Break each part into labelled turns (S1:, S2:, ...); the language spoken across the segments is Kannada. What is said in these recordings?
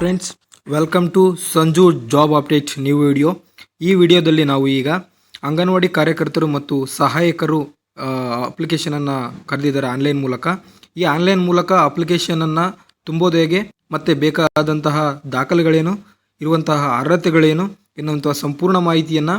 S1: Friends welcome to Sanju job update new video ಈ ವಿಡಿಯೋದಲ್ಲಿ ನಾವು ಈಗ ಅಂಗನವಾಡಿ ಕಾರ್ಯಕರ್ತರು ಮತ್ತು ಸಹಾಯಕರು ಅಪ್ಲಿಕೇಶನನ್ನು ಕರೆದಿದ್ದಾರೆ ಆನ್ಲೈನ್ ಮೂಲಕ. ಈ ಆನ್ಲೈನ್ ಮೂಲಕ ಅಪ್ಲಿಕೇಶನನ್ನು ತುಂಬೋದು ಹೇಗೆ ಮತ್ತು ಬೇಕಾದಂತಹ ದಾಖಲೆಗಳೇನು, ಇರುವಂತಹ ಅರ್ಹತೆಗಳೇನು, ಎನ್ನುವಂತಹ ಸಂಪೂರ್ಣ ಮಾಹಿತಿಯನ್ನು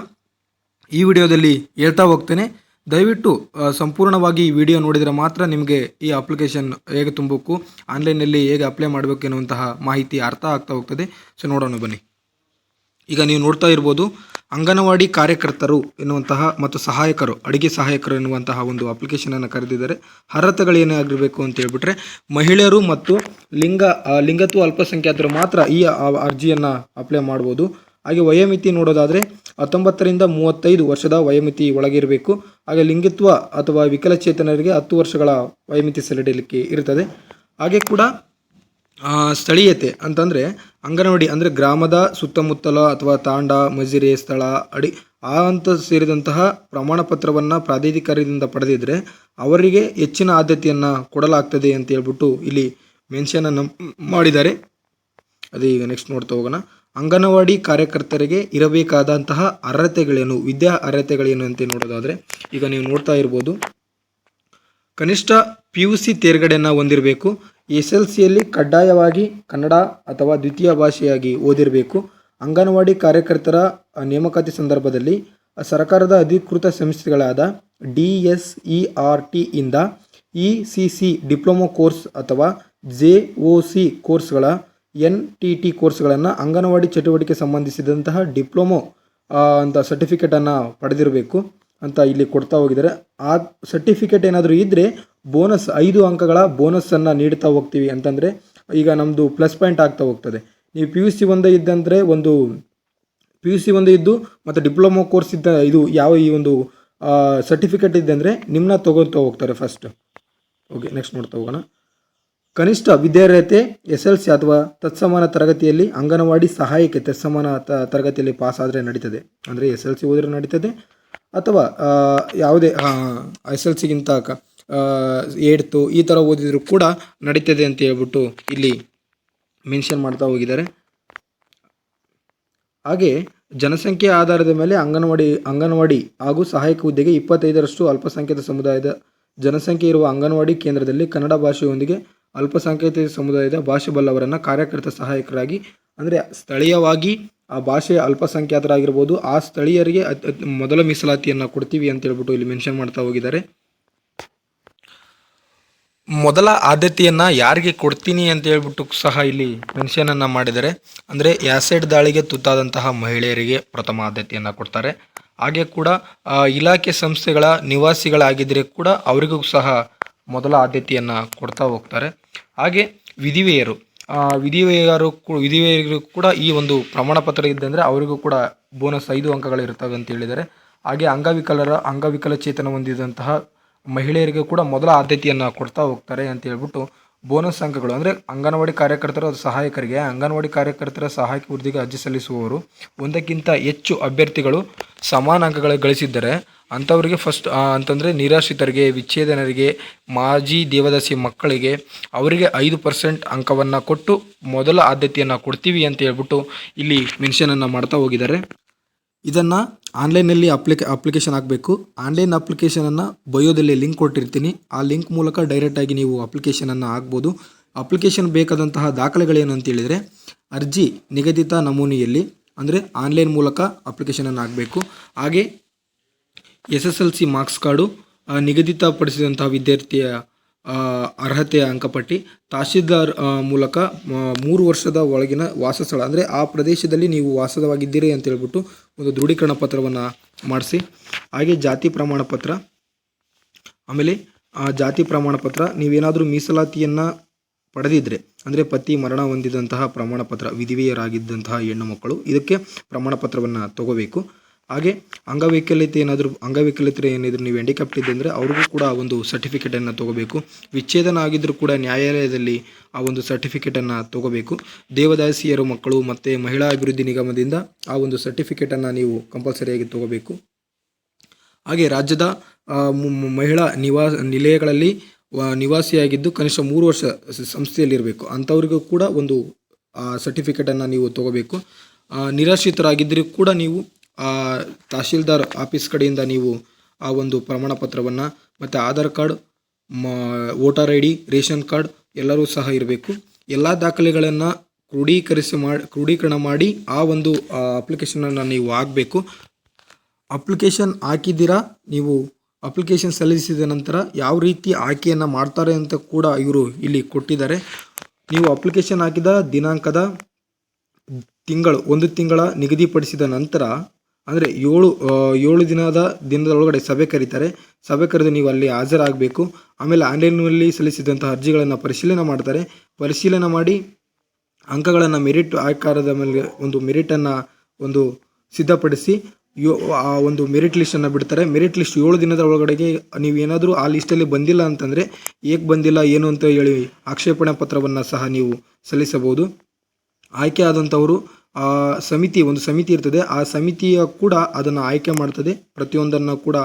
S1: ಈ ವಿಡಿಯೋದಲ್ಲಿ ಹೇಳ್ತಾ ಹೋಗ್ತೇನೆ. ದಯವಿಟ್ಟು ಸಂಪೂರ್ಣವಾಗಿ ಈ ವಿಡಿಯೋ ನೋಡಿದರೆ ಮಾತ್ರ ನಿಮಗೆ ಈ ಅಪ್ಲಿಕೇಶನ್ ಹೇಗೆ ತುಂಬಬೇಕು ಆನ್ಲೈನಲ್ಲಿ ಹೇಗೆ ಅಪ್ಲೈ ಮಾಡಬೇಕು ಎನ್ನುವಂತಹ ಮಾಹಿತಿ ಅರ್ಥ ಆಗ್ತಾ ಹೋಗ್ತದೆ. ಸೊ, ನೋಡೋಣ ಬನ್ನಿ. ಈಗ ನೀವು ನೋಡ್ತಾ ಇರ್ಬೋದು, ಅಂಗನವಾಡಿ ಕಾರ್ಯಕರ್ತರು ಎನ್ನುವಂತಹ ಮತ್ತು ಸಹಾಯಕರು, ಅಡುಗೆ ಸಹಾಯಕರು ಎನ್ನುವಂತಹ ಒಂದು ಅಪ್ಲಿಕೇಶನನ್ನು ಕರೆದಿದ್ದಾರೆ. ಅರ್ಹತೆಗಳೇನಾಗಿರಬೇಕು ಅಂತ ಹೇಳ್ಬಿಟ್ರೆ, ಮಹಿಳೆಯರು ಮತ್ತು ಲಿಂಗ ಲಿಂಗತ್ವ ಅಲ್ಪಸಂಖ್ಯಾತರು ಮಾತ್ರ ಈ ಅರ್ಜಿಯನ್ನು ಅಪ್ಲೈ ಮಾಡ್ಬೋದು. ಹಾಗೆ ವಯೋಮಿತಿ ನೋಡೋದಾದರೆ ಹತ್ತೊಂಬತ್ತರಿಂದ ಮೂವತ್ತೈದು ವರ್ಷದ ವಯೋಮಿತಿ ಒಳಗಿರಬೇಕು. ಹಾಗೆ ಲಿಂಗತ್ವ ಅಥವಾ ವಿಕಲಚೇತನರಿಗೆ ಹತ್ತು ವರ್ಷಗಳ ವಯೋಮಿತಿ ಸೆಲೆಡಲಿಕ್ಕೆ ಇರ್ತದೆ ಹಾಗೆ ಕೂಡ ಸ್ಥಳೀಯತೆ ಅಂತಂದರೆ ಅಂಗನವಾಡಿ ಅಂದರೆ ಗ್ರಾಮದ ಸುತ್ತಮುತ್ತಲ ಅಥವಾ ತಾಂಡ, ಮಜಿರೆ, ಸ್ಥಳ, ಅಡಿ, ಆ ಅಂತ ಸೇರಿದಂತಹ ಪ್ರಮಾಣ ಪತ್ರವನ್ನು ಪ್ರಾಧಿಕಾರದಿಂದ ಪಡೆದಿದ್ದರೆ ಅವರಿಗೆ ಹೆಚ್ಚಿನ ಆದ್ಯತೆಯನ್ನು ಕೊಡಲಾಗ್ತದೆ ಅಂತ ಹೇಳ್ಬಿಟ್ಟು ಇಲ್ಲಿ ಮೆನ್ಷನನ್ನು ಮಾಡಿದ್ದಾರೆ. ಅದೇ ಈಗ ನೆಕ್ಸ್ಟ್ ನೋಡ್ತಾ ಹೋಗೋಣ. ಅಂಗನವಾಡಿ ಕಾರ್ಯಕರ್ತರಿಗೆ ಇರಬೇಕಾದಂತಹ ಅರ್ಹತೆಗಳೇನು, ವಿದ್ಯಾ ಅರ್ಹತೆಗಳೇನು ಅಂತ ನೋಡೋದಾದರೆ, ಈಗ ನೀವು ನೋಡ್ತಾ ಇರ್ಬೋದು. ಕನಿಷ್ಠ ಪಿ ಯು ಸಿ ತೇರ್ಗಡೆಯನ್ನು ಹೊಂದಿರಬೇಕು. ಎಸ್ ಎಲ್ ಸಿಯಲ್ಲಿ ಕಡ್ಡಾಯವಾಗಿ ಕನ್ನಡ ಅಥವಾ ದ್ವಿತೀಯ ಭಾಷೆಯಾಗಿ ಓದಿರಬೇಕು. ಅಂಗನವಾಡಿ ಕಾರ್ಯಕರ್ತರ ನೇಮಕಾತಿ ಸಂದರ್ಭದಲ್ಲಿ ಸರ್ಕಾರದ ಅಧಿಕೃತ ಸಂಸ್ಥೆಗಳಾದ D S E R T ಇಂದ E C C diploma course ಅಥವಾ ಜೆ ಒ ಸಿ ಕೋರ್ಸ್ಗಳ ಎನ್ ಟಿ ಟಿ ಕೋರ್ಸ್ಗಳನ್ನು ಅಂಗನವಾಡಿ ಚಟುವಟಿಕೆ ಸಂಬಂಧಿಸಿದಂತಹ ಡಿಪ್ಲೊಮೊ ಅಂತ ಸರ್ಟಿಫಿಕೇಟನ್ನು ಪಡೆದಿರಬೇಕು ಅಂತ ಇಲ್ಲಿ ಕೊಡ್ತಾ ಹೋಗಿದ್ದಾರೆ. ಆ ಸರ್ಟಿಫಿಕೇಟ್ ಏನಾದರೂ ಇದ್ದರೆ ಬೋನಸ್ ಐದು ಅಂಕಗಳ ಬೋನಸ್ಸನ್ನು ನೀಡ್ತಾ ಹೋಗ್ತೀವಿ ಅಂತಂದರೆ ಈಗ ನಮ್ಮದು ಪ್ಲಸ್ ಪಾಯಿಂಟ್ ಆಗ್ತಾ ಹೋಗ್ತದೆ. ನೀವು ಪಿ ಯು ಸಿ ಒಂದೇ ಇದ್ದಂದರೆ ಒಂದು ಪಿ ಯು ಸಿ ಒಂದೇ ಇದ್ದು ಮತ್ತು ಡಿಪ್ಲೊಮೊ ಕೋರ್ಸ್ ಇದ್ದ ಇದು ಯಾವ ಈ ಒಂದು ಸರ್ಟಿಫಿಕೇಟ್ ಇದೆ ಅಂದರೆ ನಿಮ್ಮನ್ನ ತೊಗೊತಾ ಹೋಗ್ತಾರೆ ಫಸ್ಟ್ ಓಕೆ ನೆಕ್ಸ್ಟ್ ನೋಡ್ತಾ ಹೋಗೋಣ. ಕನಿಷ್ಠ ವಿದ್ಯಾರ್ಹತೆ ಎಸ್ ಎಲ್ ಸಿ ಅಥವಾ ತತ್ಸಮಾನ ತರಗತಿಯಲ್ಲಿ ಅಂಗನವಾಡಿ ಸಹಾಯಕ್ಕೆ ತತ್ಸಮಾನ ತ, ತರಗತಿಯಲ್ಲಿ ಪಾಸ್ ಆದರೆ ನಡೀತದೆ. ಅಂದರೆ ಎಸ್ ಎಲ್ ಸಿ ಓದಿದ್ರೆ ನಡೀತದೆ. ಅಥವಾ ಯಾವುದೇ ಎಸ್ ಎಲ್ ಸಿಗಿಂತ ಕ ಏಡ್ತು ಈ ಥರ ಓದಿದರೂ ಕೂಡ ನಡೀತದೆ ಅಂತ ಹೇಳ್ಬಿಟ್ಟು ಇಲ್ಲಿ ಮೆನ್ಷನ್ ಮಾಡ್ತಾ ಹೋಗಿದ್ದಾರೆ. ಹಾಗೆ ಜನಸಂಖ್ಯೆ ಆಧಾರದ ಮೇಲೆ ಅಂಗನವಾಡಿ ಅಂಗನವಾಡಿ ಹಾಗೂ ಸಹಾಯಕ ಹುದ್ದೆಗೆ ಇಪ್ಪತ್ತೈದರಷ್ಟು ಅಲ್ಪಸಂಖ್ಯಾತ ಸಮುದಾಯದ ಜನಸಂಖ್ಯೆ ಇರುವ ಅಂಗನವಾಡಿ ಕೇಂದ್ರದಲ್ಲಿ ಕನ್ನಡ ಭಾಷೆಯೊಂದಿಗೆ ಅಲ್ಪಸಂಖ್ಯಾತ ಸಮುದಾಯದ ಭಾಷೆ ಬಲ್ಲವರನ್ನು ಕಾರ್ಯಕರ್ತ ಸಹಾಯಕರಾಗಿ, ಅಂದರೆ ಸ್ಥಳೀಯವಾಗಿ ಆ ಭಾಷೆಯ ಅಲ್ಪಸಂಖ್ಯಾತರಾಗಿರ್ಬೋದು, ಆ ಸ್ಥಳೀಯರಿಗೆ ಮೊದಲ ಮೀಸಲಾತಿಯನ್ನು ಕೊಡ್ತೀವಿ ಅಂತ ಹೇಳ್ಬಿಟ್ಟು ಇಲ್ಲಿ ಮೆನ್ಷನ್ ಮಾಡ್ತಾ ಹೋಗಿದ್ದಾರೆ. ಮೊದಲ ಆದ್ಯತೆಯನ್ನು ಯಾರಿಗೆ ಕೊಡ್ತೀನಿ ಅಂತ ಹೇಳ್ಬಿಟ್ಟು ಸಹ ಇಲ್ಲಿ ಮೆನ್ಷನನ್ನು ಮಾಡಿದ್ದಾರೆ. ಅಂದರೆ ಆ್ಯಸಿಡ್ ದಾಳಿಗೆ ತುತ್ತಾದಂತಹ ಮಹಿಳೆಯರಿಗೆ ಪ್ರಥಮ ಆದ್ಯತೆಯನ್ನು ಕೊಡ್ತಾರೆ. ಹಾಗೆ ಕೂಡ ಇಲಾಖೆ ಸಂಸ್ಥೆಗಳ ನಿವಾಸಿಗಳಾಗಿದ್ದರೆ ಕೂಡ ಅವರಿಗೂ ಸಹ ಮೊದಲ ಆದ್ಯತೆಯನ್ನು ಕೊಡ್ತಾ ಹೋಗ್ತಾರೆ. ಹಾಗೆ ವಿಧಿವೆಯರು. ವಿಧಿವೆಯರು ವಿಧಿವೆಯರಿಗೂ ಕೂಡ ಈ ಒಂದು ಪ್ರಮಾಣ ಪತ್ರ ಇದ್ದಂದರೆ ಅವರಿಗೂ ಕೂಡ ಬೋನಸ್ ಐದು ಅಂಕಗಳು ಇರ್ತವೆ ಅಂತ ಹೇಳಿದ್ದಾರೆ. ಹಾಗೆ ಅಂಗವಿಕಲರ ಅಂಗವಿಕಲಚೇತನ ಹೊಂದಿದಂತಹ ಮಹಿಳೆಯರಿಗೆ ಕೂಡ ಮೊದಲ ಆದ್ಯತೆಯನ್ನು ಕೊಡ್ತಾ ಹೋಗ್ತಾರೆ ಅಂತ ಹೇಳ್ಬಿಟ್ಟು ಬೋನಸ್ ಅಂಕಗಳು. ಅಂದರೆ ಅಂಗನವಾಡಿ ಕಾರ್ಯಕರ್ತರ ಸಹಾಯಕರಿಗೆ, ಅಂಗನವಾಡಿ ಕಾರ್ಯಕರ್ತರ ಸಹಾಯಕ ವೃದ್ಧಿಗೆ ಅರ್ಜಿ ಸಲ್ಲಿಸುವವರು ಒಂದಕ್ಕಿಂತ ಹೆಚ್ಚು ಅಭ್ಯರ್ಥಿಗಳು ಸಮಾನ ಅಂಕಗಳು ಗಳಿಸಿದ್ದರೆ ಅಂಥವರಿಗೆ ಫಸ್ಟ್ ಅಂತಂದರೆ ನಿರಾಶ್ರಿತರಿಗೆ, ವಿಚ್ಛೇದನರಿಗೆ, ಮಾಜಿ ದೇವದಾಸಿ ಮಕ್ಕಳಿಗೆ ಅವರಿಗೆ ಐದು ಪರ್ಸೆಂಟ್ ಅಂಕವನ್ನು ಕೊಟ್ಟು ಮೊದಲ ಆದ್ಯತೆಯನ್ನು ಕೊಡ್ತೀವಿ ಅಂತ ಹೇಳ್ಬಿಟ್ಟು ಇಲ್ಲಿ ಮೆನ್ಷನನ್ನು ಮಾಡ್ತಾ ಹೋಗಿದ್ದಾರೆ. ಇದನ್ನು ಆನ್ಲೈನಲ್ಲಿ ಅಪ್ಲಿಕೆ ಅಪ್ಲಿಕೇಶನ್ ಹಾಕಬೇಕು. ಆನ್ಲೈನ್ ಅಪ್ಲಿಕೇಶನನ್ನು ಬಯೋದಲ್ಲಿ ಲಿಂಕ್ ಕೊಟ್ಟಿರ್ತೀನಿ. ಆ ಲಿಂಕ್ ಮೂಲಕ ಡೈರೆಕ್ಟಾಗಿ ನೀವು ಅಪ್ಲಿಕೇಶನನ್ನು ಹಾಕ್ಬೋದು. ಅಪ್ಲಿಕೇಶನ್ ಬೇಕಾದಂತಹ ದಾಖಲೆಗಳೇನು ಅಂತೇಳಿದರೆ ಅರ್ಜಿ ನಿಗದಿತ ನಮೂನೆಯಲ್ಲಿ, ಅಂದರೆ ಆನ್ಲೈನ್ ಮೂಲಕ ಅಪ್ಲಿಕೇಶನನ್ನು ಹಾಕಬೇಕು. ಹಾಗೆ S S L C marks card ನಿಗದಿತಪಡಿಸಿದಂತಹ ವಿದ್ಯಾರ್ಥಿಯ ಅರ್ಹತೆಯ ಅಂಕಪಟ್ಟಿ, ತಹಶೀಲ್ದಾರ್ ಮೂಲಕ ಮೂರು ವರ್ಷದ ಒಳಗಿನ ವಾಸಸ್ಥಳ, ಅಂದರೆ ಆ ಪ್ರದೇಶದಲ್ಲಿ ನೀವು ವಾಸವಾಗಿದ್ದೀರಿ ಅಂತ ಹೇಳ್ಬಿಟ್ಟು ಒಂದು ದೃಢೀಕರಣ ಪತ್ರವನ್ನು ಮಾಡಿಸಿ. ಹಾಗೆ ಜಾತಿ ಪ್ರಮಾಣ ಪತ್ರ, ಆಮೇಲೆ, ಆ, ಜಾತಿ ಪ್ರಮಾಣ ಪತ್ರ, ನೀವೇನಾದರೂ ಮೀಸಲಾತಿಯನ್ನು ಪಡೆದಿದ್ದರೆ ಅಂದರೆ ಪತಿ ಮರಣ ಹೊಂದಿದಂತಹ ಪ್ರಮಾಣ ಪತ್ರ, ವಿಧಿವೆಯರಾಗಿದ್ದಂತಹ ಹೆಣ್ಣು ಇದಕ್ಕೆ ಪ್ರಮಾಣ ಪತ್ರವನ್ನು ತಗೋಬೇಕು. ಹಾಗೆ ಅಂಗವೈಕಲ್ಯತೆ ಏನಾದರೂ ಅಂಗವೈಕಲ್ಯತೆ ಏನಿದ್ರು ನೀವು ಹ್ಯಾಂಡಿಕ್ಯಾಪ್ಟ್ ಇದೆ ಅಂದರೆ ಅವ್ರಿಗೂ ಕೂಡ ಒಂದು ಸರ್ಟಿಫಿಕೇಟನ್ನು ತಗೋಬೇಕು. ವಿಚ್ಛೇದನ ಆಗಿದ್ದರೂ ಕೂಡ ನ್ಯಾಯಾಲಯದಲ್ಲಿ ಆ ಒಂದು ಸರ್ಟಿಫಿಕೇಟನ್ನು ತಗೋಬೇಕು. ದೇವದಾಸಿಯರು ಮಕ್ಕಳು ಮತ್ತು ಮಹಿಳಾ ಅಭಿವೃದ್ಧಿ ನಿಗಮದಿಂದ ಆ ಒಂದು ಸರ್ಟಿಫಿಕೇಟನ್ನು ನೀವು ಕಂಪಲ್ಸರಿಯಾಗಿ ತಗೋಬೇಕು. ಹಾಗೆ ರಾಜ್ಯದ ಮಹಿಳಾ ನಿವಾಸ ನಿಲಯಗಳಲ್ಲಿ ನಿವಾಸಿಯಾಗಿದ್ದು ಕನಿಷ್ಠ ಮೂರು ವರ್ಷ ಸಂಸ್ಥೆಯಲ್ಲಿರಬೇಕು. ಅಂಥವ್ರಿಗೂ ಕೂಡ ಒಂದು ಸರ್ಟಿಫಿಕೇಟನ್ನು ನೀವು ತಗೋಬೇಕು. ಆ, ನಿರಾಶ್ರಿತರಾಗಿದ್ದರೂ ಕೂಡ ನೀವು ಆ, ತಹಶೀಲ್ದಾರ್ ಆಫೀಸ್ ಕಡೆಯಿಂದ ನೀವು ಆ ಒಂದು ಪ್ರಮಾಣ ಪತ್ರವನ್ನು ಮತ್ತು ಆಧಾರ್ ಕಾರ್ಡ್, ಮ, voter I D, ration card ಎಲ್ಲರೂ ಸಹ ಇರಬೇಕು. ಎಲ್ಲ ದಾಖಲೆಗಳನ್ನು ಕ್ರೋಢೀಕರಿಸಿ ಮಾಡಿ ಕ್ರೋಢೀಕರಣ ಮಾಡಿ ಆ ಒಂದು ಅಪ್ಲಿಕೇಶನನ್ನು ನೀವು ಹಾಕಬೇಕು. ಅಪ್ಲಿಕೇಶನ್ ಹಾಕಿದ್ದೀರಾ? ನೀವು ಅಪ್ಲಿಕೇಶನ್ ಸಲ್ಲಿಸಿದ ನಂತರ ಯಾವ ರೀತಿ ಆಯ್ಕೆಯನ್ನು ಮಾಡ್ತಾರೆ ಅಂತ ಕೂಡ ಇವರು ಇಲ್ಲಿ ಕೊಟ್ಟಿದ್ದಾರೆ. ನೀವು ಅಪ್ಲಿಕೇಶನ್ ಹಾಕಿದ ದಿನಾಂಕದ ತಿಂಗಳು, ಒಂದು ತಿಂಗಳ ನಿಗದಿಪಡಿಸಿದ ನಂತರ ಅಂದರೆ ಏಳು ಏಳು ದಿನದ ದಿನದೊಳಗಡೆ ಸಭೆ ಕರೀತಾರೆ. ಸಭೆ ಕರೆದು ನೀವು ಅಲ್ಲಿ ಹಾಜರಾಗಬೇಕು. ಆಮೇಲೆ ಆನ್ಲೈನ್ನಲ್ಲಿ ಸಲ್ಲಿಸಿದಂಥ ಅರ್ಜಿಗಳನ್ನು ಪರಿಶೀಲನೆ ಮಾಡ್ತಾರೆ. ಪರಿಶೀಲನೆ ಮಾಡಿ ಅಂಕಗಳನ್ನು ಮೆರಿಟ್ ಆಕಾರದ ಮೇಲೆ ಒಂದು ಮೆರಿಟನ್ನು ಒಂದು ಸಿದ್ಧಪಡಿಸಿ ಯೋ, ಆ, ಒಂದು ಮೆರಿಟ್ ಲಿಸ್ಟನ್ನು ಬಿಡ್ತಾರೆ. ಮೆರಿಟ್ ಲಿಸ್ಟ್ ಏಳು ದಿನದ ಒಳಗಡೆಗೆ ನೀವು ಏನಾದರೂ ಆ ಲಿಸ್ಟಲ್ಲಿ ಬಂದಿಲ್ಲ ಅಂತಂದರೆ ಏಕೆ ಬಂದಿಲ್ಲ, ಏನು ಅಂತ ಹೇಳಿ ಆಕ್ಷೇಪಣೆ ಪತ್ರವನ್ನು ಸಹ ನೀವು ಸಲ್ಲಿಸಬಹುದು. ಆಯ್ಕೆ ಆದಂಥವರು ಆ ಸಮಿತಿ, ಒಂದು ಸಮಿತಿ ಇರ್ತದೆ. ಆ ಸಮಿತಿಯ ಕೂಡ ಅದನ್ನು ಆಯ್ಕೆ ಮಾಡ್ತದೆ. ಪ್ರತಿಯೊಂದನ್ನು ಕೂಡ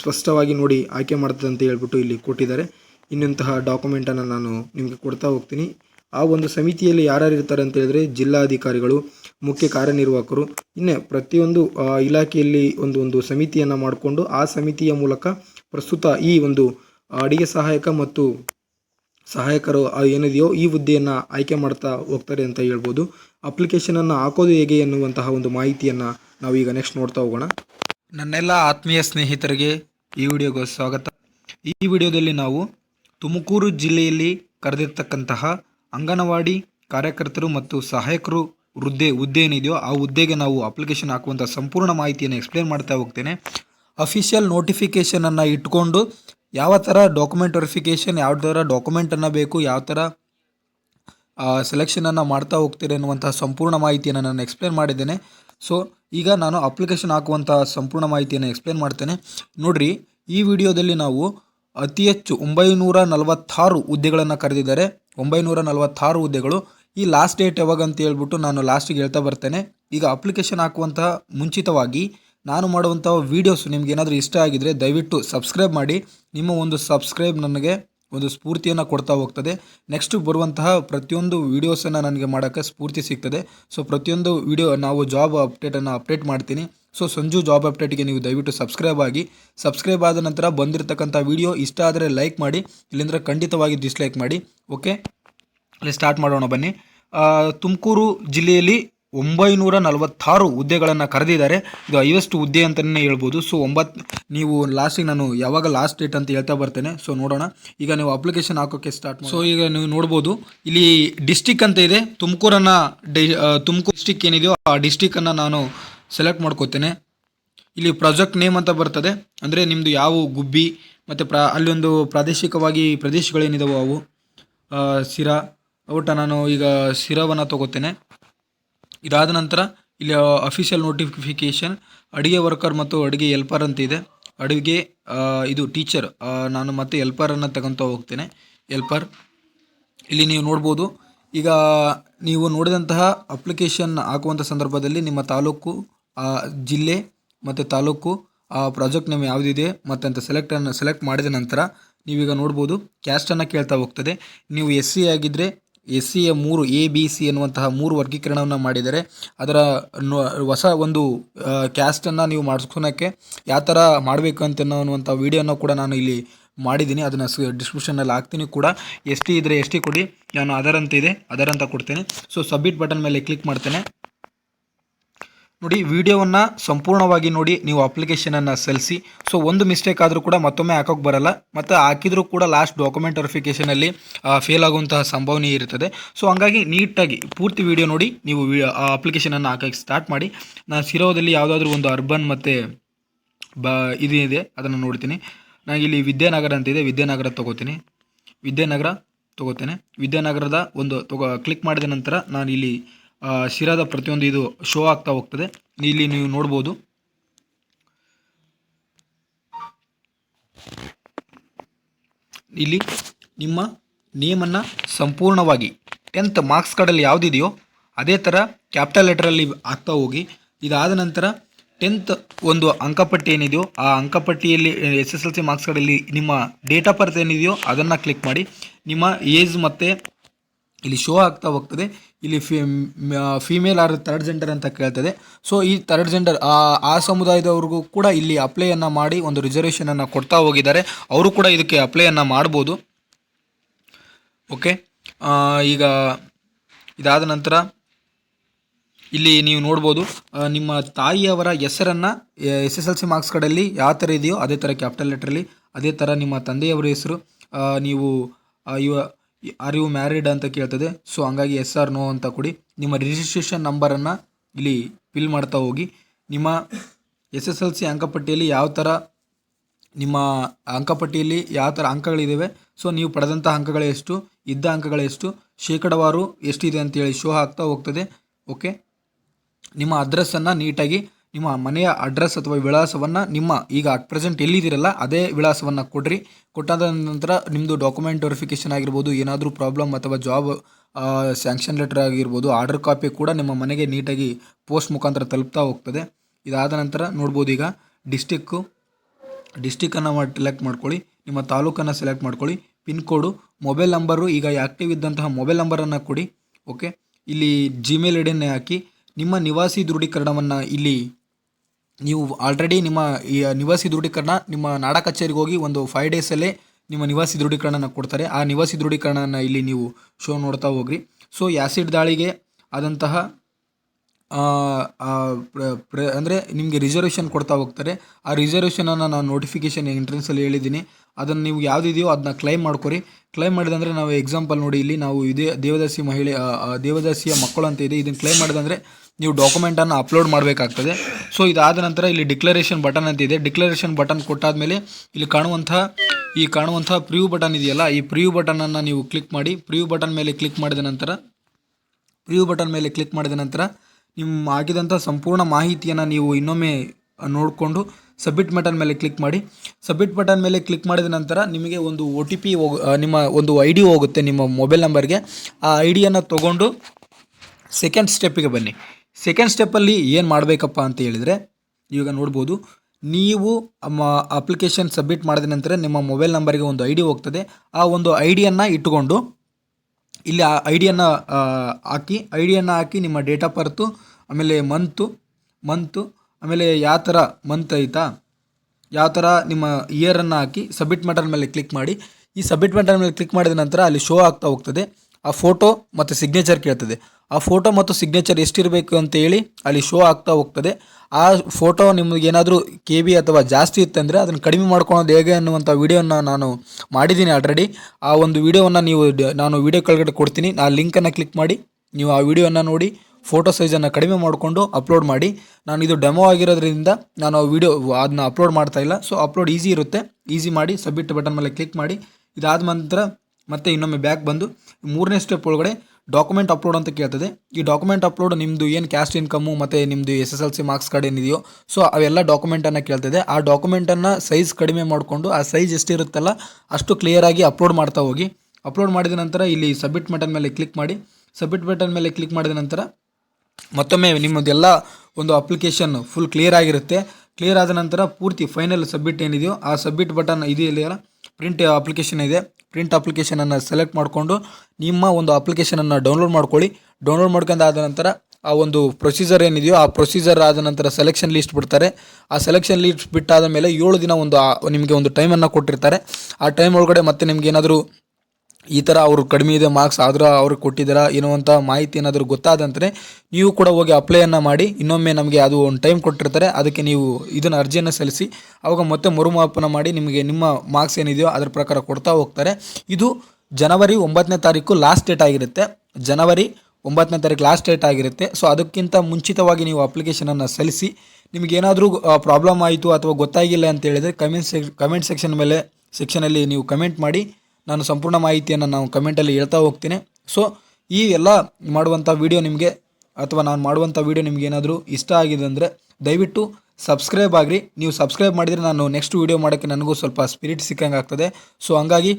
S1: ಸ್ಪಷ್ಟವಾಗಿ ನೋಡಿ ಆಯ್ಕೆ ಮಾಡ್ತದೆ ಅಂತ ಹೇಳ್ಬಿಟ್ಟು ಇಲ್ಲಿ ಕೊಟ್ಟಿದ್ದಾರೆ. ಇನ್ನಂತಹ ಡಾಕ್ಯುಮೆಂಟನ್ನು ನಾನು ನಿಮಗೆ ಕೊಡ್ತಾ ಹೋಗ್ತೀನಿ. ಆ ಒಂದು ಸಮಿತಿಯಲ್ಲಿ ಯಾರ್ಯಾರು ಇರ್ತಾರೆ ಅಂತ ಹೇಳಿದ್ರೆ ಜಿಲ್ಲಾಧಿಕಾರಿಗಳು, ಮುಖ್ಯ ಕಾರ್ಯನಿರ್ವಾಹಕರು, ಇನ್ನೇ ಪ್ರತಿಯೊಂದು ಇಲಾಖೆಯಲ್ಲಿ ಒಂದು ಒಂದು ಸಮಿತಿಯನ್ನು ಮಾಡಿಕೊಂಡು ಆ ಸಮಿತಿಯ ಮೂಲಕ ಪ್ರಸ್ತುತ ಈ ಒಂದು ಅಡಿಗೆ ಸಹಾಯಕ ಮತ್ತು ಸಹಾಯಕರು ಏನಿದೆಯೋ ಈ ಹುದ್ದೆಯನ್ನು ಆಯ್ಕೆ ಮಾಡ್ತಾ ಹೋಗ್ತಾರೆ ಅಂತ ಹೇಳ್ಬೋದು. ಅಪ್ಲಿಕೇಶನನ್ನು ಹಾಕೋದು ಹೇಗೆ ಎನ್ನುವಂತಹ ಒಂದು ಮಾಹಿತಿಯನ್ನು ನಾವೀಗ ನೆಕ್ಸ್ಟ್ ನೋಡ್ತಾ ಹೋಗೋಣ. ನನ್ನೆಲ್ಲ ಆತ್ಮೀಯ ಸ್ನೇಹಿತರಿಗೆ ಈ ವಿಡಿಯೋಗೆ ಸ್ವಾಗತ. ಈ ವಿಡಿಯೋದಲ್ಲಿ ನಾವು ತುಮಕೂರು ಜಿಲ್ಲೆಯಲ್ಲಿ ಕರೆದಿರ್ತಕ್ಕಂತಹ ಅಂಗನವಾಡಿ ಕಾರ್ಯಕರ್ತರು ಮತ್ತು ಸಹಾಯಕರು ವೃದ್ಧೆ ಹುದ್ದೆ ಏನಿದೆಯೋ ಆ ಹುದ್ದೆಗೆ ನಾವು ಅಪ್ಲಿಕೇಶನ್ ಹಾಕುವಂಥ ಸಂಪೂರ್ಣ ಮಾಹಿತಿಯನ್ನು ಎಕ್ಸ್ಪ್ಲೇನ್ ಮಾಡ್ತಾ ಹೋಗ್ತೇನೆ. ಅಫಿಷಿಯಲ್ ನೋಟಿಫಿಕೇಷನನ್ನು ಇಟ್ಕೊಂಡು ಯಾವ ಥರ ಡಾಕ್ಯುಮೆಂಟ್ ವೆರಿಫಿಕೇಷನ್ ಯಾವ ಥರ ಡಾಕ್ಯುಮೆಂಟನ್ನು ಬೇಕು, ಯಾವ ಥರ ಸೆಲೆಕ್ಷನನ್ನು ಮಾಡ್ತಾ ಹೋಗ್ತೀರಿ ಅನ್ನುವಂಥ ಸಂಪೂರ್ಣ ಮಾಹಿತಿಯನ್ನು ನಾನು ಎಕ್ಸ್ಪ್ಲೇನ್ ಮಾಡಿದ್ದೇನೆ. ಸೊ ಈಗ ನಾನು ಅಪ್ಲಿಕೇಶನ್ ಹಾಕುವಂಥ ಸಂಪೂರ್ಣ ಮಾಹಿತಿಯನ್ನು ಎಕ್ಸ್ಪ್ಲೇನ್ ಮಾಡ್ತೇನೆ. ನೋಡಿರಿ, ಈ ವಿಡಿಯೋದಲ್ಲಿ ನಾವು ಅತಿ ಹೆಚ್ಚು ಒಂಬೈನೂರ ನಲವತ್ತಾರು ಹುದ್ದೆಗಳನ್ನು ಕರೆದಿದ್ದಾರೆ. ಒಂಬೈನೂರ ನಲವತ್ತಾರು ಹುದ್ದೆಗಳು. ಈ ಲಾಸ್ಟ್ ಡೇಟ್ ಯಾವಾಗ ಅಂತ ಹೇಳ್ಬಿಟ್ಟು ನಾನು ಲಾಸ್ಟಿಗೆ ಹೇಳ್ತಾ ಬರ್ತೇನೆ. ಈಗ ಅಪ್ಲಿಕೇಶನ್ ಹಾಕುವಂತಹ ಮುಂಚಿತವಾಗಿ ನಾನು ಮಾಡುವಂಥ ವೀಡಿಯೋಸ್ ನಿಮ್ಗೆ ಏನಾದರೂ ಇಷ್ಟ ಆಗಿದ್ದರೆ ದಯವಿಟ್ಟು ಸಬ್ಸ್ಕ್ರೈಬ್ ಮಾಡಿ. ನಿಮ್ಮ ಒಂದು ಸಬ್ಸ್ಕ್ರೈಬ್ ನನಗೆ ಒಂದು ಸ್ಫೂರ್ತಿಯನ್ನು ಕೊಡ್ತಾ ಹೋಗ್ತದೆ. ನೆಕ್ಸ್ಟ್ ಬರುವಂತಹ ಪ್ರತಿಯೊಂದು ವೀಡಿಯೋಸನ್ನು ನನಗೆ ಮಾಡೋಕ್ಕೆ ಸ್ಫೂರ್ತಿ ಸಿಗ್ತದೆ. ಸೊ ಪ್ರತಿಯೊಂದು ವೀಡಿಯೋ ನಾವು ಜಾಬ್ ಅಪ್ಡೇಟನ್ನು ಅಪ್ಡೇಟ್ ಮಾಡ್ತೀನಿ. ಸೊ ಸಂಜು ಜಾಬ್ ಅಪ್ಡೇಟ್ಗೆ ನೀವು ದಯವಿಟ್ಟು ಸಬ್ಸ್ಕ್ರೈಬ್ ಆಗಿ. ಸಬ್ಸ್ಕ್ರೈಬ್ ಆದ ನಂತರ ಬಂದಿರತಕ್ಕಂಥ ವೀಡಿಯೋ ಇಷ್ಟ ಆದರೆ ಲೈಕ್ ಮಾಡಿ. ಇಲ್ಲಿಂದ್ರೆ ಖಂಡಿತವಾಗಿ ಡಿಸ್ಲೈಕ್ ಮಾಡಿ. ಓಕೆ ಅಲ್ಲಿ ಸ್ಟಾರ್ಟ್ ಮಾಡೋಣ ಬನ್ನಿ. ತುಮಕೂರು ಜಿಲ್ಲೆಯಲ್ಲಿ ಒಂಬೈನೂರ ನಲವತ್ತಾರು ಹುದ್ದೆಗಳನ್ನು ಕರೆದಿದ್ದಾರೆ. ಇದು ಹೈಯೆಸ್ಟ್ ಹುದ್ದೆ ಅಂತಲೇ ಹೇಳ್ಬೋದು. ಸೊ ಒಂಬತ್ತು ನೀವು ಲಾಸ್ಟಿಗೆ ನಾನು ಯಾವಾಗ ಲಾಸ್ಟ್ ಡೇಟ್ ಅಂತ ಹೇಳ್ತಾ ಬರ್ತೇನೆ. ಸೊ ನೋಡೋಣ. ಈಗ ನೀವು ಅಪ್ಲಿಕೇಶನ್ ಹಾಕೋಕ್ಕೆ ಸ್ಟಾರ್ಟ್ ಸೊ ಈಗ ನೀವು ನೋಡ್ಬೋದು. ಇಲ್ಲಿ ಡಿಸ್ಟಿಕ್ ಅಂತ ಇದೆ. ತುಮಕೂರನ್ನು ಡಿ ತುಮಕೂರು ಡಿಸ್ಟಿಕ್ ಏನಿದೆಯೋ ಆ ಡಿಸ್ಟಿಕ್ಕನ್ನು ನಾನು ಸೆಲೆಕ್ಟ್ ಮಾಡ್ಕೋತೇನೆ. ಇಲ್ಲಿ ಪ್ರಾಜೆಕ್ಟ್ ನೇಮ್ ಅಂತ ಬರ್ತದೆ. ಅಂದರೆ ನಿಮ್ಮದು ಯಾವ ಗುಬ್ಬಿ, ಮತ್ತು ಪ್ರಾ, ಅಲ್ಲೊಂದು ಪ್ರಾದೇಶಿಕವಾಗಿ ಪ್ರದೇಶಗಳೇನಿದಾವೋ ಅವು. ಸಿರಾ ಒಟ್ಟು ನಾನು ಈಗ ಶಿರವನ್ನು ತಗೋತೇನೆ. ಇದಾದ ನಂತರ ಇಲ್ಲಿ ಅಫಿಷಿಯಲ್ ನೋಟಿಫಿಕೇಶನ್ ಅಡುಗೆ ವರ್ಕರ್ ಮತ್ತು ಅಡುಗೆ ಹೆಲ್ಪರ್ ಅಂತ ಇದೆ. ಅಡುಗೆ ಇದು ಟೀಚರ್ ನಾನು ಮತ್ತೆ ಎಲ್ಪರನ್ನು ತಗೊತಾ ಹೋಗ್ತೇನೆ. ಹೆಲ್ಪರ್ ಇಲ್ಲಿ ನೀವು ನೋಡ್ಬೋದು. ಈಗ ನೀವು ನೋಡಿದಂತಹ ಅಪ್ಲಿಕೇಶನ್ ಹಾಕುವಂಥ ಸಂದರ್ಭದಲ್ಲಿ ನಿಮ್ಮ ತಾಲೂಕು ಜಿಲ್ಲೆ ಮತ್ತು ತಾಲೂಕು, ಆ ಪ್ರಾಜೆಕ್ಟ್ ನೇಮ್ ಯಾವುದಿದೆ ಮತ್ತು ಅಂತ ಸೆಲೆಕ್ಟನ್ನು ಸೆಲೆಕ್ಟ್ ಮಾಡಿದ ನಂತರ ನೀವೀಗ ನೋಡ್ಬೋದು. ಕ್ಯಾಸ್ಟನ್ನು ಕೇಳ್ತಾ ಹೋಗ್ತದೆ. ನೀವು ಎಸ್ ಸಿ ಆಗಿದ್ದರೆ ಎಸ್ ಸಿಯ ಮೂರು, ಎ, ಬಿ, ಸಿ ಎನ್ನುವಂತಹ ಮೂರು ವರ್ಗೀಕರಣವನ್ನು ಮಾಡಿದರೆ ಅದರ ಹೊಸ ಒಂದು ಕ್ಯಾಸ್ಟನ್ನು ನೀವು ಮಾಡಿಸ್ಕೊಳಕ್ಕೆ ಯಾವ ಥರ ಮಾಡಬೇಕು ಅನ್ನುವಂಥ ವೀಡಿಯೋನ ಕೂಡ ನಾನು ಇಲ್ಲಿ ಮಾಡಿದ್ದೀನಿ. ಅದನ್ನು ಸ್ ಡಿಸ್ಕ್ರಿಪ್ಷನಲ್ಲಿ ಹಾಕ್ತೀನಿ ಕೂಡ. ಎಸ್ ಟಿ ಇದ್ದರೆ ಎಸ್ ಟಿ ಕೊಡಿ. ನಾನು ಅದರಂತಿದೆ ಅಂತ ಇದೆ ಅದರ್ ಅಂತ ಕೊಡ್ತೇನೆ. ಸೊ ಸಬ್ಮಿಟ್ ಬಟನ್ ಮೇಲೆ ಕ್ಲಿಕ್ ಮಾಡ್ತೇನೆ. ನೋಡಿ, ವಿಡಿಯೋವನ್ನು ಸಂಪೂರ್ಣವಾಗಿ ನೋಡಿ, ನೀವು ಅಪ್ಲಿಕೇಶನನ್ನು ಸಲ್ಲಿಸಿ. ಸೊ ಒಂದು ಮಿಸ್ಟೇಕ್ ಆದರೂ ಕೂಡ ಮತ್ತೊಮ್ಮೆ ಹಾಕೋಕ್ಕೆ ಬರಲ್ಲ. ಮತ್ತು ಹಾಕಿದರೂ ಕೂಡ ಲಾಸ್ಟ್ ಡಾಕ್ಯುಮೆಂಟ್ ವೆರಿಫಿಕೇಷನಲ್ಲಿ ಫೇಲ್ ಆಗುವಂತಹ ಸಂಭವನೆ ಇರುತ್ತದೆ ಸೊ ಹಂಗಾಗಿ ನೀಟಾಗಿ, ಪೂರ್ತಿ ವಿಡಿಯೋ ನೋಡಿ, ನೀವು ಅಪ್ಲಿಕೇಶನನ್ನು ಹಾಕೋಕ್ಕೆ ಸ್ಟಾರ್ಟ್ ಮಾಡಿ. ನಾನು ಸಿರೋದಲ್ಲಿ ಯಾವುದಾದ್ರೂ ಒಂದು ಅರ್ಬನ್ ಮತ್ತು ಬ, ಇದು ಇದೆ, ಅದನ್ನು ನೋಡ್ತೀನಿ. ನನಗೆ ಇಲ್ಲಿ ವಿದ್ಯಾನಗರ ಅಂತಿದೆ ವಿದ್ಯಾನಗರ ತೊಗೋತೀನಿ. ವಿದ್ಯಾನಗರ ತೊಗೋತೇನೆ. ವಿದ್ಯಾನಗರದ ಒಂದು ತೊಗೋ ಕ್ಲಿಕ್ ಮಾಡಿದ ನಂತರ ನಾನು ಇಲ್ಲಿ ಶಿರಾದ ಪ್ರತಿಯೊಂದು ಇದು ಶೋ ಆಗ್ತಾ ಹೋಗ್ತದೆ. ಇಲ್ಲಿ ನೀವು ನೋಡ್ಬೋದು. ಇಲ್ಲಿ ನಿಮ್ಮ ನೇಮನ್ನು ಸಂಪೂರ್ಣವಾಗಿ ಟೆಂತ್ ಮಾರ್ಕ್ಸ್ ಕಾರ್ಡಲ್ಲಿ ಯಾವುದಿದೆಯೋ ಅದೇ ಥರ ಕ್ಯಾಪಿಟಲ್ ಲೆಟ್ರಲ್ಲಿ ಆಗ್ತಾ ಹೋಗಿ. ಇದಾದ ನಂತರ ಟೆಂತ್ ಒಂದು ಅಂಕಪಟ್ಟಿ ಏನಿದೆಯೋ ಆ ಅಂಕಪಟ್ಟಿಯಲ್ಲಿ S S L C marks ನಿಮ್ಮ ಡೇಟ್ ಆಫ್ ಬರ್ತ್ ಏನಿದೆಯೋ ಅದನ್ನು ಕ್ಲಿಕ್ ಮಾಡಿ. ನಿಮ್ಮ ಏಜ್ ಮತ್ತು ಇಲ್ಲಿ ಶೋ ಆಗ್ತಾ ಹೋಗ್ತದೆ. ಇಲ್ಲಿ ಫಿ ಫಿಮೇಲ್ ಆರ್ ಥರ್ಡ್ ಜೆಂಡರ್ ಅಂತ ಕೇಳ್ತದೆ. ಸೊ ಈ ಥರ್ಡ್ ಜೆಂಡರ್ ಆ ಸಮುದಾಯದವ್ರಿಗೂ ಕೂಡ ಇಲ್ಲಿ ಅಪ್ಲೈಯನ್ನು ಮಾಡಿ ಒಂದು ರಿಸರ್ವೇಷನನ್ನು ಕೊಡ್ತಾ ಹೋಗಿದ್ದಾರೆ. ಅವರು ಕೂಡ ಇದಕ್ಕೆ ಅಪ್ಲೈಯನ್ನು ಮಾಡ್ಬೋದು. ಓಕೆ ಈಗ ಇದಾದ ನಂತರ ಇಲ್ಲಿ ನೀವು ನೋಡ್ಬೋದು ನಿಮ್ಮ ತಾಯಿಯವರ ಹೆಸರನ್ನು S S L C marks ಯಾವ ಥರ ಇದೆಯೋ ಅದೇ ಥರ ಕ್ಯಾಪಿಟಲ್ ಲೆಟ್ರಲ್ಲಿ ಅದೇ ಥರ ನಿಮ್ಮ ತಂದೆಯವರ ಹೆಸರು ನೀವು ಇವ ಆರ್ ಯು ಮ್ಯಾರಿಡ್ ಅಂತ ಕೇಳ್ತದೆ. ಸೊ ಹಂಗಾಗಿ ಎಸ್ ಆರ್ ನೋ ಅಂತ ಕೊಡಿ. ನಿಮ್ಮ ರಿಜಿಸ್ಟ್ರೇಷನ್ ನಂಬರನ್ನು ಇಲ್ಲಿ ಫಿಲ್ ಮಾಡ್ತಾ ಹೋಗಿ. ನಿಮ್ಮ ಎಸ್ ಎಸ್ ಎಲ್ ಸಿ ಅಂಕಪಟ್ಟಿಯಲ್ಲಿ ಯಾವ ಥರ ನಿಮ್ಮ ಅಂಕಪಟ್ಟಿಯಲ್ಲಿ ಯಾವ ಥರ ಅಂಕಗಳಿದ್ದಾವೆ ಸೊ ನೀವು ಪಡೆದಂಥ ಅಂಕಗಳು ಎಷ್ಟು, ಇದ್ದ ಅಂಕಗಳು ಎಷ್ಟು, ಶೇಕಡವಾರು ಎಷ್ಟಿದೆ ಅಂತೇಳಿ ಶೋ ಆಗ್ತಾ ಹೋಗ್ತದೆ. ಓಕೆ ನಿಮ್ಮ ಅಡ್ರೆಸ್ಸನ್ನು ನೀಟಾಗಿ ನಿಮ್ಮ ಮನೆಯ ಅಡ್ರೆಸ್ ಅಥವಾ ವಿಳಾಸವನ್ನು ನಿಮ್ಮ ಈಗ ಅಟ್ ಪ್ರೆಸೆಂಟ್ ಎಲ್ಲಿದ್ದೀರಲ್ಲ, ಅದೇ ವಿಳಾಸವನ್ನು ಕೊಡ್ರಿ. ಕೊಟ್ಟಾದ ನಂತರ ನಿಮ್ಮದು ಡಾಕ್ಯುಮೆಂಟ್ ವೆರಿಫಿಕೇಷನ್ ಆಗಿರ್ಬೋದು, ಏನಾದರೂ ಪ್ರಾಬ್ಲಮ್ ಅಥವಾ ಜಾಬ್ ಸ್ಯಾಂಕ್ಷನ್ ಲೆಟರ್ ಆಗಿರ್ಬೋದು ಆರ್ಡರ್ ಕಾಪಿ ಕೂಡ ನಿಮ್ಮ ಮನೆಗೆ ನೀಟಾಗಿ ಪೋಸ್ಟ್ ಮುಖಾಂತರ ತಲುಪ್ತಾ ಹೋಗ್ತದೆ. ಇದಾದ ನಂತರ ನೋಡ್ಬೋದು ಈಗ ಡಿಸ್ಟಿಕ್ಕು ಡಿಸ್ಟಿಕ್ಕನ್ನು ಸೆಲೆಕ್ಟ್ ಮಾಡ್ಕೊಳ್ಳಿ, ನಿಮ್ಮ ತಾಲೂಕನ್ನು ಸೆಲೆಕ್ಟ್ ಮಾಡ್ಕೊಳ್ಳಿ ಪಿನ್ ಕೋಡು ಮೊಬೈಲ್ ನಂಬರು ಈಗ ಆ್ಯಕ್ಟಿವ್ ಇದ್ದಂತಹ ಮೊಬೈಲ್ ನಂಬರನ್ನು ಕೊಡಿ ಓಕೆ ಇಲ್ಲಿ ಜಿಮೇಲ್ ಐ ಡಿಯನ್ನೇ ಹಾಕಿ, ನಿಮ್ಮ ನಿವಾಸಿ ದೃಢೀಕರಣವನ್ನು ಇಲ್ಲಿ ನೀವು ಆಲ್ರೆಡಿ ನಿಮ್ಮ ಈ ನಿವಾಸಿ ದೃಢೀಕರಣ, ನಿಮ್ಮ ನಾಡ ಕಚೇರಿಗೆ ಹೋಗಿ ಒಂದು ಫೈವ್ ಡೇಸಲ್ಲೇ ನಿಮ್ಮ ನಿವಾಸಿ ದೃಢೀಕರಣನ ಕೊಡ್ತಾರೆ. ಆ ನಿವಾಸಿ ದೃಢೀಕರಣನ ಇಲ್ಲಿ ನೀವು ಶೋ ನೋಡ್ತಾ ಹೋಗ್ರಿ. ಸೊ ಆ್ಯಸಿಡ್ ದಾಳಿಗೆ ಆದಂತಹ ಅಂದರೆ ನಿಮಗೆ ರಿಸರ್ವೇಷನ್ ಕೊಡ್ತಾ ಹೋಗ್ತಾರೆ. ಆ ರಿಸರ್ವೇಷನನ್ನು ನಾನು ನೋಟಿಫಿಕೇಷನ್ ಎಂಟ್ರೆನ್ಸಲ್ಲಿ ಹೇಳಿದ್ದೀನಿ. ಅದನ್ನು ನೀವು ಯಾವುದಿದೆಯೋ ಅದನ್ನ ಕ್ಲೈಮ್ ಮಾಡ್ಕೊರಿ. ಕ್ಲೈಮ್ ಮಾಡಿದಂದರೆ ನಾವು ಎಕ್ಸಾಂಪಲ್ ನೋಡಿ, ಇಲ್ಲಿ ನಾವು ಇದೇ ದೇವದಾಸಿ ಮಹಿಳೆ ದೇವದಾಸಿಯ ಮಕ್ಕಳು ಅಂತ ಇದೆ. ಇದನ್ನು ಕ್ಲೈಮ್ ಮಾಡಿದಂದರೆ ನೀವು ಡಾಕ್ಯುಮೆಂಟನ್ನು ಅಪ್ಲೋಡ್ ಮಾಡಬೇಕಾಗ್ತದೆ. ಸೊ ಇದಾದ ನಂತರ ಇಲ್ಲಿ ಡಿಕ್ಲರೇಷನ್ ಬಟನ್ ಅಂತ ಇದೆ. ಡಿಕ್ಲರೇಷನ್ ಬಟನ್ ಕೊಟ್ಟಾದ ಮೇಲೆ ಇಲ್ಲಿ ಕಾಣುವಂಥ, ಈ ಕಾಣುವಂಥ ಪ್ರಿವ್ಯೂ ಬಟನ್ ಇದೆಯಲ್ಲ, ಈ ಪ್ರಿವ್ಯೂ ಬಟನನ್ನು ನೀವು ಕ್ಲಿಕ್ ಮಾಡಿ. ಪ್ರಿವ್ಯೂ ಬಟನ್ ಮೇಲೆ ಕ್ಲಿಕ್ ಮಾಡಿದ ನಂತರ ಪ್ರಿವ್ಯೂ ಬಟನ್ ಮೇಲೆ ಕ್ಲಿಕ್ ಮಾಡಿದ ನಂತರ ನಿಮ್ಮ ಆಗಿದಂಥ ಸಂಪೂರ್ಣ ಮಾಹಿತಿಯನ್ನು ನೀವು ಇನ್ನೊಮ್ಮೆ ನೋಡಿಕೊಂಡು ಸಬ್ಮಿಟ್ ಬಟನ್ ಮೇಲೆ ಕ್ಲಿಕ್ ಮಾಡಿ. ಸಬ್ಮಿಟ್ ಬಟನ್ ಮೇಲೆ ಕ್ಲಿಕ್ ಮಾಡಿದ ನಂತರ ನಿಮಗೆ ಒಂದು ಒ ಟಿ ಪಿ ಹೋಗ ನಿಮ್ಮ ಒಂದು ಐ ಡಿ ಹೋಗುತ್ತೆ ನಿಮ್ಮ ಮೊಬೈಲ್ ನಂಬರ್ಗೆ. ಆ ಐ ಡಿಯನ್ನು ತೊಗೊಂಡು ಸೆಕೆಂಡ್ ಸ್ಟೆಪ್ಪಿಗೆ ಬನ್ನಿ. ಸೆಕೆಂಡ್ ಸ್ಟೆಪ್ಪಲ್ಲಿ ಏನು ಮಾಡಬೇಕಪ್ಪ ಅಂತ ಹೇಳಿದರೆ ಈಗ ನೋಡ್ಬೋದು. ನೀವು ಅಪ್ಲಿಕೇಶನ್ ಸಬ್ಮಿಟ್ ಮಾಡಿದ ನಂತರ ನಿಮ್ಮ ಮೊಬೈಲ್ ನಂಬರ್ಗೆ ಒಂದು ಐ ಡಿ ಹೋಗ್ತದೆ. ಆ ಒಂದು ಐ ಡಿಯನ್ನು ಇಟ್ಟುಕೊಂಡು ಇಲ್ಲಿ ಆ ಐ ಡಿಯನ್ನು ಹಾಕಿ ಐ ಡಿಯನ್ನು ಹಾಕಿ ನಿಮ್ಮ ಡೇಟ್ ಆಫ್ ಬರ್ತು ಆಮೇಲೆ ಮಂತು ಮಂತು ಆಮೇಲೆ ಯಾವ ಥರ ಮಂತ್ ಐತಾ? ಯಾವ ಥರ ನಿಮ್ಮ ಇಯರನ್ನು ಹಾಕಿ ಸಬ್ಮಿಟ್ ಬಟನ್ ಮೇಲೆ ಕ್ಲಿಕ್ ಮಾಡಿ. ಈ ಸಬ್ಮಿಟ್ ಬಟನ್ ಮೇಲೆ ಕ್ಲಿಕ್ ಮಾಡಿದ ನಂತರ ಅಲ್ಲಿ ಶೋ ಆಗ್ತಾ ಹೋಗ್ತದೆ. ಆ ಫೋಟೋ ಮತ್ತು ಸಿಗ್ನೇಚರ್ ಕೇಳ್ತದೆ. ಆ ಫೋಟೋ ಮತ್ತು ಸಿಗ್ನೇಚರ್ ಎಷ್ಟಿರಬೇಕು ಅಂತ ಹೇಳಿ ಅಲ್ಲಿ ಶೋ ಆಗ್ತಾ ಹೋಗ್ತದೆ. ಆ ಫೋಟೋ ನಿಮಗೆ ಏನಾದರೂ ಕೆ ಬಿ ಅಥವಾ ಜಾಸ್ತಿ ಇತ್ತಂದರೆ ಅದನ್ನು ಕಡಿಮೆ ಮಾಡ್ಕೊಳೋದು ಹೇಗೆ ಅನ್ನುವಂಥ ವಿಡಿಯೋನ ನಾನು ಮಾಡಿದ್ದೀನಿ ಆಲ್ರೆಡಿ ಆ ಒಂದು ವಿಡಿಯೋವನ್ನು ನೀವು ನಾನು ವಿಡಿಯೋ ಕೆಳಗಡೆ ಕೊಡ್ತೀನಿ. ಆ ಲಿಂಕನ್ನು ಕ್ಲಿಕ್ ಮಾಡಿ. ನೀವು ಆ ವಿಡಿಯೋನ ನೋಡಿ ಫೋಟೋ ಸೈಜನ್ನು ಕಡಿಮೆ ಮಾಡಿಕೊಂಡು ಅಪ್ಲೋಡ್ ಮಾಡಿ. ನಾನು ಇದು ಡೆಮೋ ಆಗಿರೋದ್ರಿಂದ ನಾನು ಆ ವಿಡಿಯೋ ಅದನ್ನ ಅಪ್ಲೋಡ್ ಮಾಡ್ತಾ ಇಲ್ಲ. ಸೊ ಅಪ್ಲೋಡ್ ಈಸಿ ಇರುತ್ತೆ. ಈಸಿ ಮಾಡಿ ಸಬ್ಮಿಟ್ ಬಟನ್ ಮೇಲೆ ಕ್ಲಿಕ್ ಮಾಡಿ. ಇದಾದ ನಂತರ ಮತ್ತೆ ಇನ್ನೊಮ್ಮೆ ಬ್ಯಾಕ್ ಬಂದು ಮೂರನೇ ಸ್ಟೆಪ್ ಒಳಗಡೆ ಡಾಕ್ಯುಮೆಂಟ್ ಅಪ್ಲೋಡ್ ಅಂತ ಕೇಳ್ತದೆ. ಈ ಡಾಕ್ಯುಮೆಂಟ್ ಅಪ್ಲೋಡ್ ನಿಮ್ಮದು ಏನು ಕ್ಯಾಸ್ಟ್ ಇನ್ಕಮು ಮತ್ತು ನಿಮ್ಮದು S S L C marks card ಏನಿದೆಯೋ ಸೊ ಅವೆಲ್ಲ ಡಾಕ್ಯುಮೆಂಟನ್ನು ಕೇಳ್ತದೆ. ಆ ಡಾಕ್ಯುಮೆಂಟನ್ನು ಸೈಜ್ ಕಡಿಮೆ ಮಾಡಿಕೊಂಡು, ಆ ಸೈಜ್ ಎಷ್ಟಿರುತ್ತಲ್ಲ ಅಷ್ಟು ಕ್ಲಿಯರಾಗಿ ಅಪ್ಲೋಡ್ ಮಾಡ್ತಾ ಹೋಗಿ. ಅಪ್ಲೋಡ್ ಮಾಡಿದ ನಂತರ ಇಲ್ಲಿ ಸಬ್ಮಿಟ್ ಬಟನ್ ಮೇಲೆ ಕ್ಲಿಕ್ ಮಾಡಿ. ಸಬ್ಮಿಟ್ ಬಟನ್ ಮೇಲೆ ಕ್ಲಿಕ್ ಮಾಡಿದ ನಂತರ ಮತ್ತೊಮ್ಮೆ ನಿಮ್ಮದೆಲ್ಲ ಒಂದು ಅಪ್ಲಿಕೇಶನ್ ಫುಲ್ ಕ್ಲಿಯರ್ ಆಗಿರುತ್ತೆ. ಕ್ಲಿಯರ್ ಆದ ನಂತರ ಪೂರ್ತಿ ಫೈನಲ್ ಸಬ್ಮಿಟ್ ಏನಿದೆಯೋ, ಆ ಸಬ್ಮಿಟ್ ಬಟನ್ ಇದೆಯಲ್ಲ ಪ್ರಿಂಟ್ ಅಪ್ಲಿಕೇಶನ್ ಇದೆ. ಪ್ರಿಂಟ್ ಅಪ್ಲಿಕೇಶನನ್ನು ಸೆಲೆಕ್ಟ್ ಮಾಡಿಕೊಂಡು ನಿಮ್ಮ ಒಂದು ಅಪ್ಲಿಕೇಶನನ್ನು ಡೌನ್ಲೋಡ್ ಮಾಡ್ಕೊಳ್ಳಿ. ಡೌನ್ಲೋಡ್ ಮಾಡ್ಕೊಂಡು ಆದ ನಂತರ ಆ ಒಂದು ಪ್ರೊಸೀಜರ್ ಏನಿದೆಯೋ ಆ ಪ್ರೊಸೀಜರ್ ಆದ ನಂತರ ಸೆಲೆಕ್ಷನ್ ಲಿಸ್ಟ್ ಬಿಡ್ತಾರೆ. ಆ ಸೆಲೆಕ್ಷನ್ ಲಿಸ್ಟ್ ಬಿಟ್ಟಾದ ಮೇಲೆ ಏಳು ದಿನ ಒಂದು ನಿಮಗೆ ಒಂದು ಟೈಮನ್ನು ಕೊಟ್ಟಿರ್ತಾರೆ. ಆ ಟೈಮ್ ಒಳಗಡೆ ಮತ್ತೆ ನಿಮ್ಗೆ ಏನಾದರೂ ಈ ಥರ ಅವರು ಕಡಿಮೆ ಇದೆ ಮಾರ್ಕ್ಸ್ ಆದರೂ ಅವ್ರಿಗೆ ಕೊಟ್ಟಿದ್ದೀರಾ, ಏನೋ ಅಂತ ಮಾಹಿತಿ ಏನಾದರೂ ಗೊತ್ತಾದಂತೆ ನೀವು ಕೂಡ ಹೋಗಿ ಅಪ್ಲೈಯನ್ನು ಮಾಡಿ, ಇನ್ನೊಮ್ಮೆ ನಮಗೆ ಅದು ಒಂದು ಟೈಮ್ ಕೊಟ್ಟಿರ್ತಾರೆ, ಅದಕ್ಕೆ ನೀವು ಇದನ್ನು ಅರ್ಜಿಯನ್ನು ಸಲ್ಲಿಸಿ, ಅವಾಗ ಮತ್ತೆ ಮರುಮಾಪನ ಮಾಡಿ ನಿಮಗೆ ನಿಮ್ಮ ಮಾರ್ಕ್ಸ್ ಏನಿದೆಯೋ ಅದರ ಪ್ರಕಾರ ಕೊಡ್ತಾ ಹೋಗ್ತಾರೆ. ಇದು ಜನವರಿ ಒಂಬತ್ತನೇ ತಾರೀಕು ಲಾಸ್ಟ್ ಡೇಟ್ ಆಗಿರುತ್ತೆ. ಜನವರಿ ಒಂಬತ್ತನೇ ತಾರೀಕು ಲಾಸ್ಟ್ ಡೇಟ್ ಆಗಿರುತ್ತೆ. ಸೊ ಅದಕ್ಕಿಂತ ಮುಂಚಿತವಾಗಿ ನೀವು ಅಪ್ಲಿಕೇಶನನ್ನು ಸಲ್ಲಿಸಿ ನಿಮಗೇನಾದರೂ ಪ್ರಾಬ್ಲಮ್ ಆಯಿತು ಅಥವಾ ಗೊತ್ತಾಗಿಲ್ಲ ಅಂತ ಹೇಳಿದರೆ ಕಮೆಂಟ್ ಸೆಕ್ ಕಮೆಂಟ್ ಸೆಕ್ಷನ್ ಮೇಲೆ ಸೆಕ್ಷನಲ್ಲಿ ನೀವು ಕಮೆಂಟ್ ಮಾಡಿ ನಾನು ಸಂಪೂರ್ಣ ಮಾಹಿತಿಯನ್ನು ನಾವು ಕಮೆಂಟಲ್ಲಿ ಹೇಳ್ತಾ ಹೋಗ್ತೀನಿ. ಸೊ ಈ ಎಲ್ಲ ಮಾಡುವಂಥ ವಿಡಿಯೋ ನಿಮಗೆ ಅಥವಾ ನಾನು ಮಾಡುವಂಥ ವಿಡಿಯೋ ನಿಮ್ಗೆ ಏನಾದರೂ ಇಷ್ಟ ಆಗಿದೆ ಅಂದರೆ ದಯವಿಟ್ಟು ಸಬ್ಸ್ಕ್ರೈಬ್ ಆಗಿರಿ. ನೀವು ಸಬ್ಸ್ಕ್ರೈಬ್ ಮಾಡಿದರೆ ನಾನು ನೆಕ್ಸ್ಟ್ ವಿಡಿಯೋ ಮಾಡೋಕ್ಕೆ ನನಗೂ ಸ್ವಲ್ಪ ಸ್ಪಿರಿಟ್ ಸಿಕ್ಕಂಗೆ ಆಗ್ತದೆ. ಸೊ ಹಂಗಾಗಿ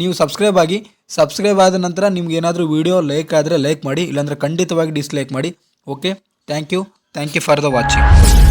S1: ನೀವು ಸಬ್ಸ್ಕ್ರೈಬ್ ಆಗಿ ಸಬ್ಸ್ಕ್ರೈಬ್ ಆದ ನಂತರ ನಿಮ್ಗೆ ಏನಾದರೂ ವಿಡಿಯೋ ಲೈಕ್ ಆದರೆ ಲೈಕ್ ಮಾಡಿ, ಇಲ್ಲಾಂದರೆ ಖಂಡಿತವಾಗಿ ಡಿಸ್ಲೈಕ್ ಮಾಡಿ. Okay thank you thank you for the watching